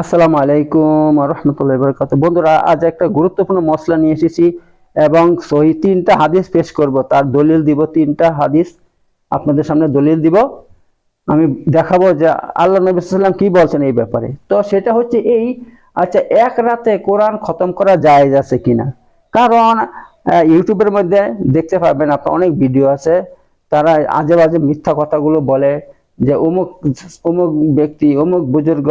আসসালামু আলাইকুম রহমতুল্লাহ বরকাত বন্ধুরা, আজ একটা গুরুত্বপূর্ণ মশলা নিয়ে এসেছি এবং সহি তিনটা হাদিস পেশ করব। তার দলিল দিব তিনটা হাদিস। আপনাদের সামনে দলিল দিব। আমি দেখাবো যে আল্লাহ নবী সাল্লাম কি বলছেন এই ব্যাপারে। তো সেটা হচ্ছে এই আচ্ছা এক রাতে কোরআন খতম করা জায়েজ আছে কিনা? কারণ ইউটিউবের মধ্যে দেখতে পাবেন আপনার, অনেক ভিডিও আছে। তারা আজে বাজে মিথ্যা কথাগুলো বলে যে অমুক অমুক ব্যক্তি, অমুক বুজুর্গ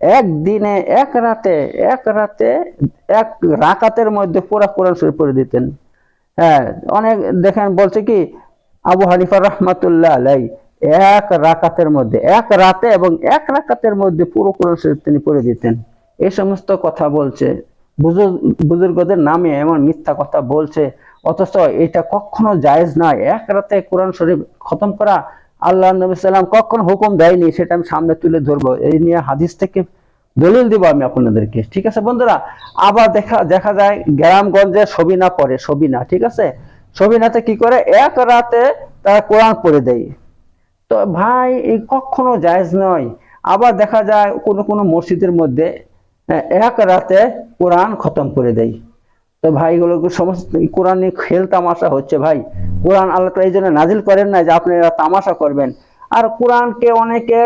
একদিনে, এক রাতে এক রাতে, এক রাকাতের মধ্যে পুরা কোরআন শরীফ পড়ে দিতেন। হ্যাঁ অনেক দেখেন বলছে কি, আবু হানিফা রহমাতুল্লাহ আলাই এক রাকাতের মধ্যে, এক রাতে এবং এক রাকাতের মধ্যে পুরো কোরআন শরীফ তিনি পড়ে দিতেন। এই সমস্ত কথা বলছে। বুজুর্গ বুজুর্গদের নামে এমন মিথ্যা কথা বলছে, অথচ এটা কখনো জায়েজ নয়। এক রাতে কোরআন শরীফ খতম করা আল্লাহ নবী সাল্লাম কখনো হুকুম দেয়নি সেটা আমি সামনে তুলে ধরবো। এই নিয়ে হাদিস থেকে দলিল দিব আমি আপনাদেরকে। ঠিক আছে বন্ধুরা? আবার দেখা দেখা যায় গ্রামগঞ্জে সবিনা পড়ে সবিনা ঠিক আছে? সবিনাতে কি করে? এক রাতে তারা কোরআন পড়ে দেয়। তো ভাই এই কখনো জায়েজ নয়। আবার দেখা যায় কোনো কোনো মসজিদের মধ্যে আহ, এক রাতে কোরআন খতম করে দেয়। তো ভাই এগুলো সমস্ত কোরআন নিয়ে খেল তামাশা হচ্ছে ভাই? কোরআন আল্লাহ এই জন্য নাজিল করেন না যে আপনি এরা তামাশা করবেন। আর কোরআনকে অনেকে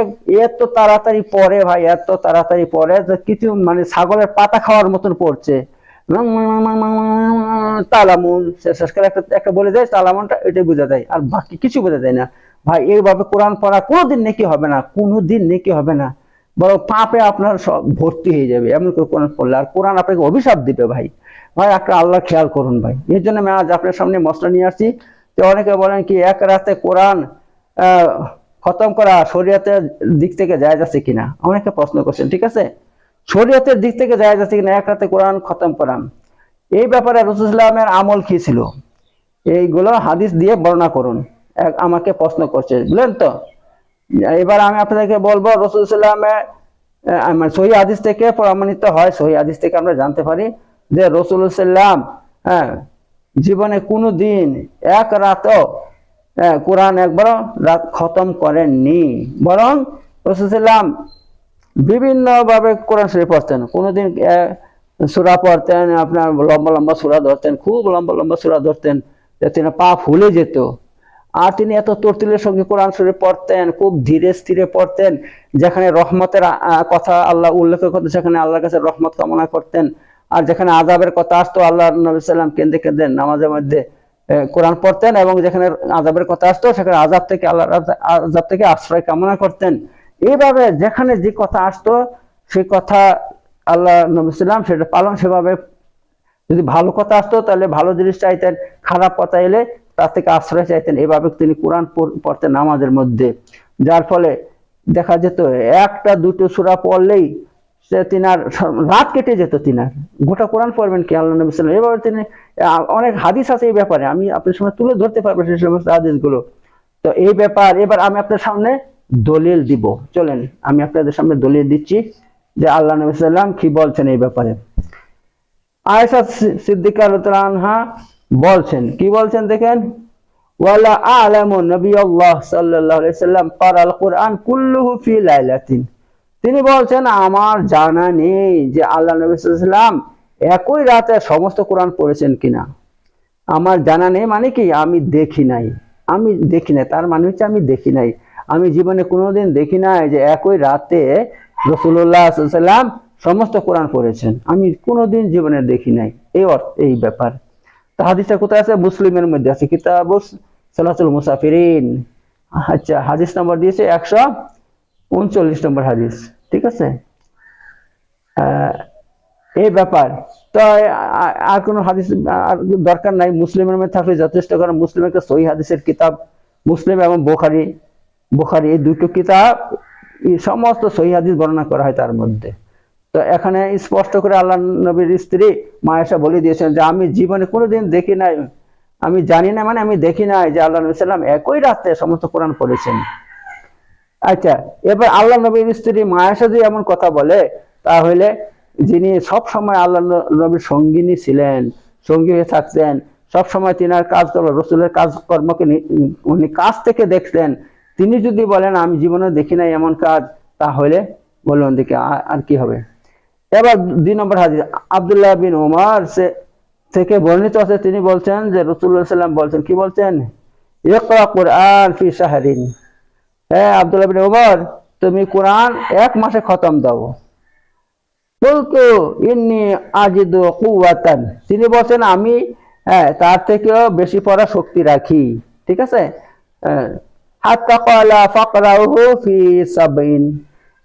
এত তাড়াতাড়ি পড়ে ভাই, এত তাড়াতাড়ি পড়ে যে কিছু মানে ছাগলের পাতা খাওয়ার মতন পড়ছে। তালামুন। শেষ করে একটা একটা বলে দেয়, তালামুনটা এটাই বোঝা যায় আর বাকি কিছু বোঝা যায় না। ভাই, এইভাবে কোরআন পড়া কোনোদিন নেকি হবে না, কোনোদিন নেকি হবে না। বরং পাপে আপনার সব ভর্তি হয়ে যাবে, এমন করে কোরআন পড়লে। আর কোরআন আপনাকে অভিশাপ দিবে ভাই। ভাই, একটা আল্লাহ খেয়াল করুন ভাই। এর জন্য আমি আজ আপনার সামনে মশলা নিয়ে আসছি। যে অনেকে বলেন কি, এক রাতে কোরআন খতম করা শরীয়তের দিক থেকে যায় যাচ্ছে কিনা? অনেকে প্রশ্ন করছেন, ঠিক আছে? শরীয়তের দিক থেকে যায় যাচ্ছে কিনা? এক রাতে কোরআন খতম করা এই ব্যাপারে রসুলামের আমল কি ছিল? এইগুলো হাদিস দিয়ে বর্ণনা করুন। এক- আমাকে প্রশ্ন করছে, বুঝলেন তো? এবার আমি আপনাদেরকে বলব রসুলামে আমার সহি হাদিস থেকে প্রমাণিত হয়, সহি হাদিস থেকে আমরা জানতে পারি। যে রসুলাম হ্যাঁ জীবনে কোনো দিন এক রাতও আহ, কোরআন একবারও রাত খতম করেননি। বরং রসুলাম বিভিন্ন ভাবে কোরআন শরীফ পড়তেন। কোনোদিন সুরা পড়তেন আপনার লম্বা লম্বা সুরা ধরতেন খুব লম্বা লম্বা সুরা ধরতেন যাতে না পা ফুলে যেত। আর তিনি এত তরতিলের সঙ্গে কোরআন শরীফ পড়তেন খুব ধীরে স্থিরে পড়তেন যেখানে রহমতের কথা আল্লাহ উল্লেখ করতেন সেখানে আল্লাহর কাছে রহমত কামনা করতেন। আর যেখানে আজাবের কথা আসতো, আল্লাহ নবী সাল্লাম কেন্দ্রে কেঁদে নামাজের মধ্যে কোরআন পড়তেন এবং যেখানে আজাবের কথা আসতো, সেখানে আজাব থেকে আল্লাহ আজাব থেকে আশ্রয় কামনা করতেন। এইভাবে যেখানে যে কথা আসতো, সেই কথা আল্লাহ নবী সাল্লাম সেটা পালন সেভাবে, যদি ভালো কথা আসতো, তাহলে ভালো জিনিস চাইতেন, খারাপ কথা এলে তার থেকে আশ্রয় চাইতেন। এভাবে তিনি কোরআন পড়তেন নামাজের মধ্যে। যার ফলে দেখা যেত, একটা দুটো সুরা পড়লেই তিনার রাত কেটে যেত তিনার। গোটা কোরআন পড়বেন কি আল্লাহ নবী সাল্লাম। এভাবে তিনি অনেক হাদিস আছে এই ব্যাপারে। আমি আপনার সঙ্গে তুলে ধরতে পারব সেই সমস্ত হাদিসগুলো। তো এই ব্যাপার, এবার আমি আপনার সামনে দলিল দিব। চলেন, আমি আপনাদের সামনে দলিল দিচ্ছি যে আল্লাহ নবী সাল্লাম কি বলছেন এই ব্যাপারে। আয়েশা সি- সিদ্দিকা আনহা বলছেন, কি বলছেন দেখেন? ওয়ালা আলামু নবিয়াল্লাহ সাল্লাল্লাহু আলাইহি সাল্লাম ক্বারাল কুরআন কুল্লুহু ফি লাইলাতিন। তিনি বলছেন, আমার জানা নেই যে আল্লাহ নবী সাল্লাম একই রাতে সমস্ত কোরআন পড়েছেন কিনা। আমার জানা নেই মানে কি? আমি দেখি নাই। আমি দেখি নাই। তার মানে হচ্ছে আমি দেখি নাই। আমি জীবনে কোনোদিন দেখি নাই যে একই রাতে রসুল্লাহ সাল্লাম সমস্ত কোরআন পড়েছেন। আমি কোনোদিন জীবনে দেখি নাই। এই অর্থ এই ব্যাপার। হাদিসটা কোথায় আছে? মুসলিমের মধ্যে আছে। কিতাব সালাতুল মুসাফিরিন। আচ্ছা হাদিস নম্বর দিয়েছে একশো উনচল্লিশ নম্বর হাদিস। ঠিক আছে? এই ব্যাপার। তো আর কোনো হাদিস দরকার নাই। মুসলিমের মধ্যে থাকলে যথেষ্ট কারণ মুসলিম একটা সহি হাদিসের কিতাব, মুসলিম এবং বোখারি বোখারি এই দুটো কিতাব সমস্ত সহি হাদিস বর্ণনা করা হয় তার মধ্যে। তো এখানে স্পষ্ট করে আল্লাহ নবীর স্ত্রী মায়েশা বলে দিয়েছেন যে, আমি জীবনে কোনোদিন দেখি নাই, আমি জানি না মানে আমি দেখি নাই যে আল্লাহ নবী সাল্লাম একই রাতে সমস্ত কোরআন পড়েছেন। আচ্ছা এবার আল্লাহ নবীর স্ত্রী মায়াসা যদি এমন কথা বলে, তাহলে যিনি সব সময় আল্লাহ নবীর সঙ্গিনী ছিলেন, সঙ্গী হয়ে থাকতেন সব সময় কাজ করব রসুলের কাজকর্মকে উনি কাজ থেকে দেখতেন, তিনি যদি বলেন, আমি জীবনে দেখি নাই এমন কাজ, তাহলে বলুন দেখি আর কি হবে? এবার দুই নম্বর হাদিস, আব্দুল্লাহ বিন ওমর সে থেকে বর্ণিত আছে, তিনি বলছেন যে রসুল্লাহ সাল্লাম বলছেন, কি বলছেন? ইকরা কোরআন ফি শাহরিন। হ্যাঁ আব্দুল্লাহ বিন ওমর তুমি কোরআন এক মাসে খতম দাও। বলতো, ইন্নি আজিদু কুয়াতান তিনি বলছেন, আমি হ্যাঁ তার থেকেও বেশি পড়া শক্তি রাখি। ঠিক আছে? হাত্তা ক্বালা ফাকরাউহু ফি সাবঈন।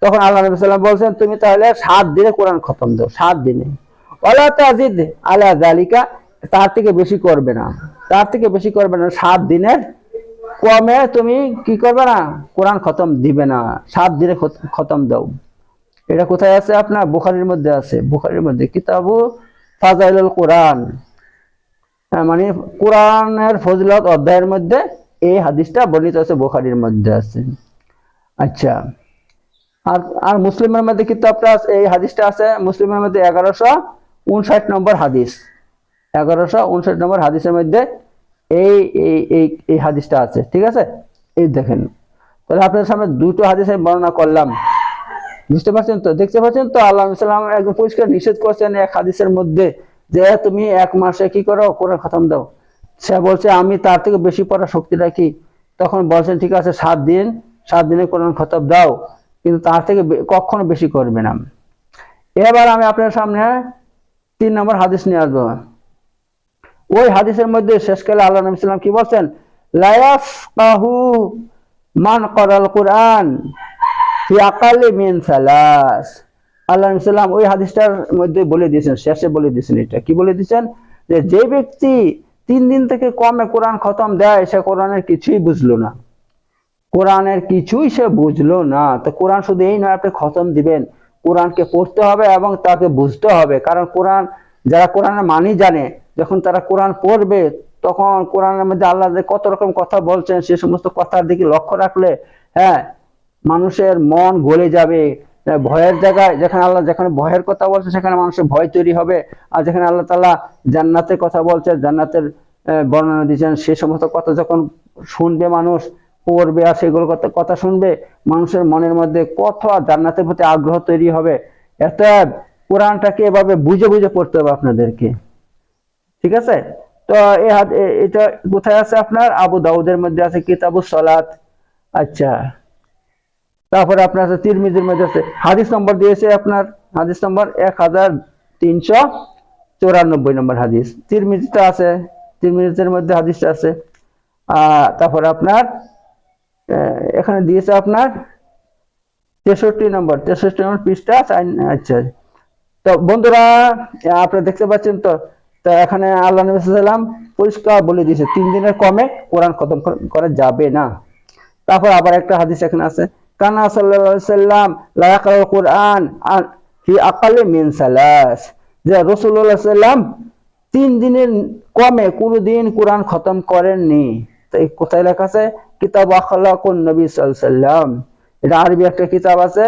তখন আল্লাহ নবী সাল্লাম বলছেন, তুমি তাহলে সাত দিনে কোরআন খতম দাও, সাত দিনে। ওয়ালা তাজিদ আলা যালিকা। তার থেকে বেশি করবে না। তার থেকে বেশি করবে না, সাত দিনের কমে তুমি কি করবে না? কোরআন খতম দিবে না। সাত দিনে খতম দাও। এটা কোথায় আছে আপনার? বুখারির মধ্যে আছে। বুখারির মধ্যে কিতাবু ফাজাইলুল কোরআন। হ্যাঁ, মানে কোরআনের ফজলত অধ্যায়ের মধ্যে এই হাদিসটা বর্ণিত আছে বুখারির মধ্যে আছে। আচ্ছা। আর আর মুসলিমের মধ্যে কিতাবটা এই হাদিসটা আছে মুসলিমের মধ্যে এগারোশো উনষাট নম্বর হাদিস। এগারোশো উনষাট নম্বর হাদিসের মধ্যে এই এই এই এই হাদিসটা আছে, ঠিক আছে? এই দেখেন। তাহলে আপনার সামনে দুটো হাদিস আমি বর্ণনা করলাম। বুঝতে পারছেন তো? দেখতে পাচ্ছেন তো? আল্লাহ সাল্লাম একদম পরিষ্কার নিষেধ করছেন এক হাদিসের মধ্যে যে, তুমি এক মাসে কি করো? কোরআন খতম দাও। সে বলছে, আমি তার থেকে বেশি পড়ার শক্তি রাখি। তখন বলছেন, ঠিক আছে, সাত দিন, সাত দিনে কোরআন খতম দাও, কিন্তু তার থেকে কখনো বেশি করবে না। এবার আমি আপনার সামনে তিন নম্বর হাদিস নিয়ে আসব। ওই হাদিসের মধ্যে শেষকালে আল্লাহ নবী সাল্লাম কি বলছেন? কাহু মান করাল কোরআন ফি মিন সালাস। আল্লাহ সাল্লাম ওই হাদিসটার মধ্যে বলে দিয়েছেন, শেষে বলে দিয়েছেন এটা। কি বলে দিয়েছেন? যে যে ব্যক্তি তিন দিন থেকে কমে কোরআন খতম দেয়, সে কোরআনের কিছুই বুঝলো না। কোরআনের কিছুই সে বুঝলো না। তো কোরআন শুধু এই নয়, আপনি খতম দিবেন। কোরআনকে পড়তে হবে এবং তাকে বুঝতে হবে। কারণ কোরআন, যারা কোরআনের মানি জানে যখন তারা কোরআন পড়বে তখন কোরআনের মধ্যে আল্লাহ কত রকম কথা বলছেন সে সমস্ত কথার দিকে লক্ষ্য রাখলে হ্যাঁ মানুষের মন গলে যাবে। আহ, ভয়ের জায়গায় যেখানে আল্লাহ যেখানে ভয়ের কথা বলছে সেখানে মানুষের ভয় তৈরি হবে। আর যেখানে আল্লাহ তাআলা জান্নাতের কথা বলছে জান্নাতের বর্ণনা দিয়েছেন সে সমস্ত কথা যখন শুনবে মানুষ পড়বে আর সেগুলো কথা কথা শুনবে মানুষের মনের মধ্যে কত জান্নাতের প্রতি আগ্রহ তৈরি হবে। এত কোরআনটাকে এভাবে বুঝে বুঝে পড়তে হবে আপনাদেরকে। ঠিক আছে? তো এটা কোথায় আছে আপনার? আবু দাউদের মধ্যে আছে কিতাবু সলাত। আচ্ছা। তারপরে আপনার আছে তিরমিজির মধ্যে আছে। হাদিস নম্বর দিয়েছে আপনার, হাদিস নম্বর এক হাজার তিনশো চৌরানব্বই নম্বর হাদিস। তিরমিজিটা আছে, তিরমিজির মধ্যে হাদিসটা আছে। তারপরে আপনার এখানে দিয়েছে আপনার তেষট্টি নম্বর তেষট্টি নম্বর পৃষ্ঠা আচ্ছা। তো বন্ধুরা আপনারা দেখতে পাচ্ছেন তো তো এখানে আল্লাহ নবী সাল্লাম পরিষ্কার বলে দিয়েছে, তিন দিনের কমে কোরআন খতম করা যাবে না। তারপর আবার একটা হাদিস এখানে আছে, কানা সাল্লাল্লাহু সাল্লাম কোরআন ফি আকালে মিন সালাস। যে রাসূলুল্লাহ সাল্লাম তিন দিনের কমে কোনোদিন কোরআন খতম করেননি। তো এই কোথায় লেখা আছে? কিতাব আখলাকুন নবী সাল্লাম এটা আরবি একটা কিতাব আছে,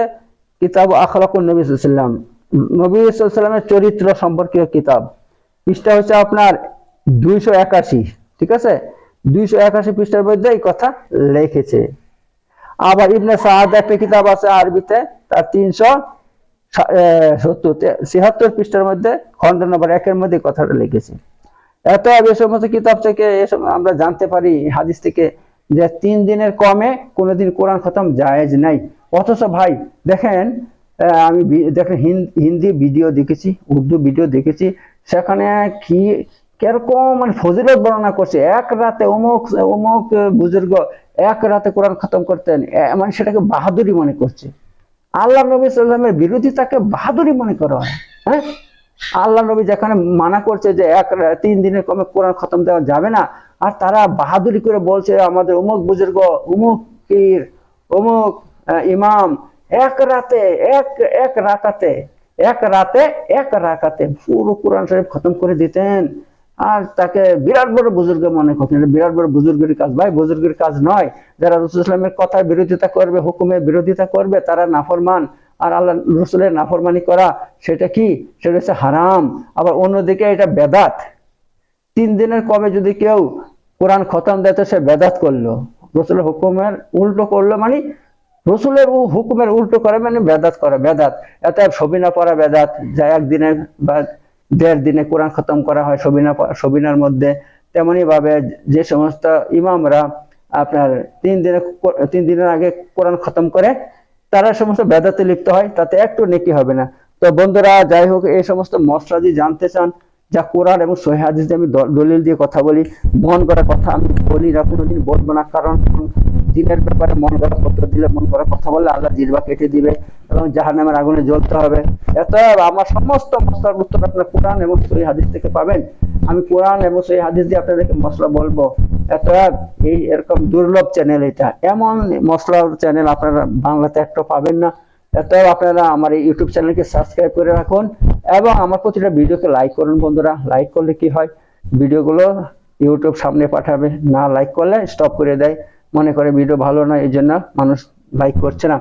কিতাব আখলাকুন নবী সাল্লাম নবী সাল্লামের চরিত্র সম্পর্কীয় কিতাব। পৃষ্ঠা হচ্ছে আপনার দুইশো একাশি, ঠিক আছে? দুইশো একাশি পৃষ্ঠার মধ্যে এই কথা লিখেছে। আবার ইবনে সাহাদ একটা কিতাব আছে আরবিতে, তার তিনশো সত্তর ছিয়াত্তর পৃষ্ঠার মধ্যে খন্ড নম্বর একের মধ্যে কথাটা লিখেছে। এত এই সমস্ত কিতাব থেকে এসব আমরা জানতে পারি হাদিস থেকে যে তিন দিনের কমে কোনোদিন কোরআন খতম জায়েজ নাই। অথচ ভাই, দেখেন আমি দেখেন, হিন- হিন্দি ভিডিও দেখেছি, উর্দু ভিডিও দেখেছি সেখানে কি, কীরকম মানে ফজিলত বর্ণনা করছে? এক রাতে অমুক অমুক বুজুর্গ এক রাতে কোরআন খতম করতেন মানে সেটাকে বাহাদুরি মনে করছে। আল্লাহ নবী সাল্লামের বিরোধিতাকে বাহাদুরি মনে করা হয় হ্যাঁ? আল্লাহ নবী যেখানে মানা করছে যে এক তিন দিনের কমে কোরআন খতম দেওয়া যাবে না, আর তারা বাহাদুরি করে বলছে, আমাদের অমুক বুজুর্গ, অমুক পীর, অমুক ইমাম, এক রাতে, এক এক রাকাতে এক রাতে, এক রাকাতে পুরো কোরআন শরীফ খতম করে দিতেন। আর তাকে বিরাট বড় বুজুর্গ মনে করতেন। বিরাট বড় বুজুর্গের কাজ। ভাই, বুজুর্গের কাজ নয়। যারা রসুল ইসলামের কথার বিরোধিতা করবে হুকুমের বিরোধিতা করবে, তারা নাফরমান। আর আল্লাহ রসুলের নাফরমানি করা, সেটা কি? সেটা হচ্ছে হারাম। আবার অন্যদিকে এটা বেদাত। তিন দিনের কমে যদি কেউ কোরআন খতম দেয় সে বেদাত করল। রসুলের হুকুমের উল্টো করল মানে রসুলের উ- হুকুমের উল্টো করে মানে বেদাত করে, বেদাত। এত সবিনা পড়া বেদাত। যা একদিনে বা দেড় দিনে কোরআন খতম করা হয় সবিনা সবিনার মধ্যে। তেমনি ভাবে যে সমস্ত ইমামরা আপনার তিন দিনে তিন দিনের আগে কোরআন খতম করে, তারা সমস্ত বেদাতে লিপ্ত হয়, তাতে একটু নেকি হবে না। তো বন্ধুরা, যাই হোক, এই সমস্ত মশলাদি জানতে চান, যা কোরআন এবং সহি হাদিস আমি দলিল দিয়ে কথা বলি মন করা কথা আমি বলি না, কোনোদিন বলব না, কারণ দিনের ব্যাপারে মন করা পত্র দিলে মন করা কথা বললে আল্লাহ জিরবা কেটে দিবে এবং জাহান্নামের আগুনে জ্বলতে হবে। এত আমার সমস্ত মশলার উত্তর আপনার কোরআন এবং সহি হাদিস থেকে পাবেন। আমি কোরআন এবং সহি হাদিস দিয়ে আপনাদেরকে মশলা বলব। এত এই এরকম দুর্লভ চ্যানেল এটা। এমন মশলার চ্যানেল আপনারা বাংলাতে একটা পাবেন না। এত আপনারা আমার এই ইউটিউব চ্যানেলকে সাবস্ক্রাইব করে রাখুন এবং আমার প্রতিটা ভিডিওকে লাইক করুন বন্ধুরা। লাইক করলে কি হয়? ভিডিওগুলো ইউটিউব সামনে পাঠাবে। না লাইক করলে স্টপ করে দেয়। মনে করে ভিডিও ভালো না এই জন্য মানুষ লাইক করছে না।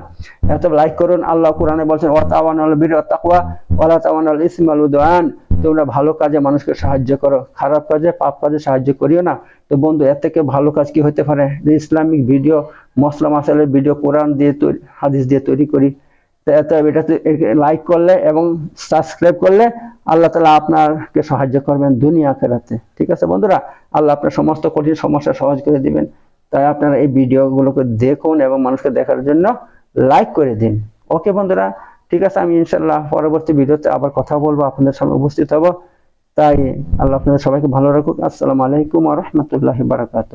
এত লাইক করুন, আল্লাহ কোরআনে বলছেন ওয়া তাওয়ানাল বির তাকওয়া, ওয়ালা তাওয়ানাল ইসমাল উদওয়ান। তোমরা ভালো কাজে মানুষকে সাহায্য করো, খারাপ কাজে, পাপ কাজে সাহায্য করিও না। তো বন্ধু, এর থেকে ভালো কাজ কি হতে পারে? যে ইসলামিক ভিডিও মশলা মাসালের ভিডিও, কোরআন দিয়ে তৈরি হাদিস দিয়ে তৈরি করি। তো এত এটা লাইক করলে এবং সাবস্ক্রাইব করলে আল্লাহ তালা আপনাকে সাহায্য করবেন দুনিয়া ফেরাতে ঠিক আছে বন্ধুরা? আল্লাহ আপনার সমস্ত কঠিন সমস্যা সহজ করে দিবেন। তাই আপনারা এই ভিডিওগুলোকে দেখুন এবং মানুষকে দেখার জন্য লাইক করে দিন। ওকে বন্ধুরা, ঠিক আছে, আমি ইনশাল্লাহ পরবর্তী ভিডিওতে আবার কথা বলব, আপনাদের সামনে উপস্থিত হব। তাই আল্লাহ আপনাদের সবাইকে ভালো রাখুক। আসসালামু আলাইকুম রহমতুল্লাহ বারাকাতুহ।